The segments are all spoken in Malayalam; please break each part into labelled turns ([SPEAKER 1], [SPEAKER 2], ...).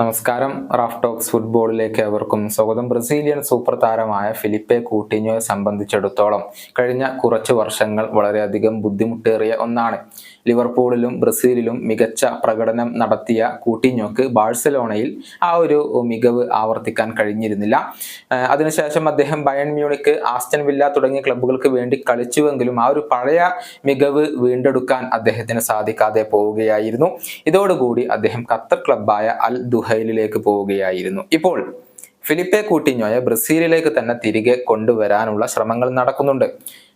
[SPEAKER 1] നമസ്കാരം. റാഫ് ടോക്സ് ഫുട്ബോളിലേക്ക് അവർക്കും സ്വാഗതം. ബ്രസീലിയൻ സൂപ്പർ താരമായ ഫിലിപ്പെ കൂട്ടിഞ്ഞോയെ സംബന്ധിച്ചിടത്തോളം കഴിഞ്ഞ കുറച്ച് വർഷങ്ങൾ വളരെയധികം ബുദ്ധിമുട്ടേറിയ ഒന്നാണ്. ലിവർപൂളിലും ബ്രസീലിലും മികച്ച പ്രകടനം നടത്തിയ കൂട്ടിഞ്ഞോക്ക് ബാഴ്സലോണയിൽ ആ ഒരു മികവ് ആവർത്തിക്കാൻ കഴിഞ്ഞിരുന്നില്ല. അതിനുശേഷം അദ്ദേഹം ബയൺ മ്യൂണിക്ക് ആസ്റ്റൻ വില്ല തുടങ്ങിയ ക്ലബ്ബുകൾക്ക് വേണ്ടി കളിച്ചുവെങ്കിലും ആ ഒരു പഴയ മികവ് വീണ്ടെടുക്കാൻ അദ്ദേഹത്തിന് സാധിക്കാതെ പോവുകയായിരുന്നു. ഇതോടുകൂടി അദ്ദേഹം ഖത്തർ ക്ലബ്ബായ അൽ ദുഹൈലിലേക്ക് പോവുകയായിരുന്നു. ഇപ്പോൾ ഫിലിപ്പെ കൂട്ടിഞ്ഞോയെ ബ്രസീലിലേക്ക് തന്നെ തിരികെ കൊണ്ടുവരാനുള്ള ശ്രമങ്ങൾ നടക്കുന്നുണ്ട്.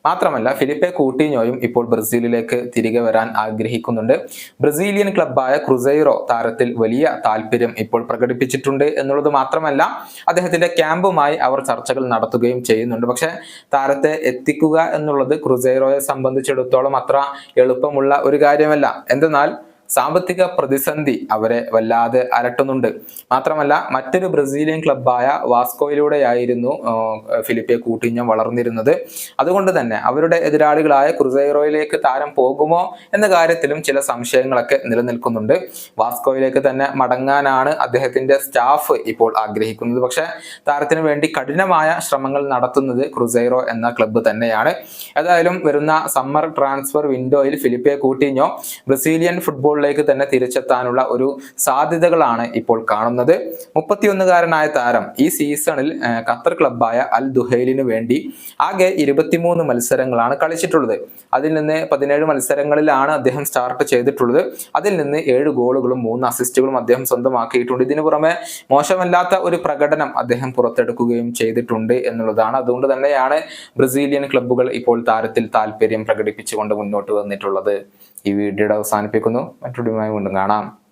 [SPEAKER 1] മാത്രമല്ല ഫിലിപ്പെ കൂട്ടിഞ്ഞോയും ഇപ്പോൾ ബ്രസീലിലേക്ക് തിരികെ വരാൻ ആഗ്രഹിക്കുന്നുണ്ട്. ബ്രസീലിയൻ ക്ലബ്ബായ ക്രുസൈറോ താരത്തിൽ വലിയ താല്പര്യം ഇപ്പോൾ പ്രകടിപ്പിച്ചിട്ടുണ്ട് എന്നുള്ളത് മാത്രമല്ല അദ്ദേഹത്തിന്റെ ക്യാമ്പുമായി അവർ ചർച്ചകൾ നടത്തുകയും ചെയ്യുന്നുണ്ട്. പക്ഷെ താരത്തെ എത്തിക്കുക എന്നുള്ളത് ക്രുസൈറോയെ സംബന്ധിച്ചിടത്തോളം അത്ര എളുപ്പമുള്ള ഒരു കാര്യമല്ല. എന്തെന്നാൽ സാമ്പത്തിക പ്രതിസന്ധി അവരെ വല്ലാതെ അലട്ടുന്നുണ്ട്. മാത്രമല്ല മറ്റൊരു ബ്രസീലിയൻ ക്ലബായ വാസ്കോയിലൂടെയായിരുന്നു ഫിലിപ്പെ കൂട്ടിഞ്ഞം വളർന്നിരുന്നത്. അതുകൊണ്ട് തന്നെ അവരുടെ എതിരാളികളായ ക്രുസൈറോയിലേക്ക് താരം പോകുമോ എന്ന കാര്യത്തിലും ചില സംശയങ്ങളൊക്കെ നിലനിൽക്കുന്നുണ്ട്. വാസ്കോയിലേക്ക് തന്നെ മടങ്ങാനാണ് അദ്ദേഹത്തിന്റെ സ്റ്റാഫ് ഇപ്പോൾ ആഗ്രഹിക്കുന്നത്. പക്ഷേ താരത്തിന് വേണ്ടി കഠിനമായ ശ്രമങ്ങൾ നടത്തുന്നത് ക്രുസൈറോ എന്ന ക്ലബ്ബ് തന്നെയാണ്. ഏതായാലും വരുന്ന സമ്മർ ട്രാൻസ്ഫർ വിൻഡോയിൽ ഫിലിപ്പെ കൂട്ടിഞ്ഞോ ബ്രസീലിയൻ ഫുട്ബോളിലേക്ക് തന്നെ തിരിച്ചെത്താനുള്ള ഒരു സാധ്യതകളാണ് ഇപ്പോൾ കാണുന്നത്. മുപ്പത്തിയൊന്നുകാരനായ താരം ഈ സീസണിൽ ഖത്തർ ക്ലബായ അൽ ദുഹൈലിന് വേണ്ടി ആകെ ഇരുപത്തിമൂന്ന് മത്സരങ്ങളാണ് കളിച്ചിട്ടുള്ളത്. അതിൽ നിന്ന് പതിനേഴ് മത്സരങ്ങളിലാണ് അദ്ദേഹം സ്റ്റാർട്ട് ചെയ്തിട്ടുള്ളത്. അതിൽ നിന്ന് ഏഴ് ഗോളുകളും മൂന്ന് അസിസ്റ്റുകളും അദ്ദേഹം സ്വന്തമാക്കിയിട്ടുണ്ട്. ഇതിനു പുറമെ മോശമല്ലാത്ത ഒരു പ്രകടനം അദ്ദേഹം പുറത്തെടുക്കുകയും ചെയ്തിട്ടുണ്ട് എന്നുള്ളതാണ്. അതുകൊണ്ട് തന്നെയാണ് ബ്രസീലിയൻ ക്ലബ്ബുകൾ ഇപ്പോൾ താരത്തിൽ താല്പര്യം പ്രകടിപ്പിച്ചുകൊണ്ട് മുന്നോട്ട് വന്നിട്ടുള്ളത്. ഈ വീഡിയോയുടെ അവസാനിപ്പിക്കുന്നു. മറ്റൊരു വീണ്ടും കാണാം.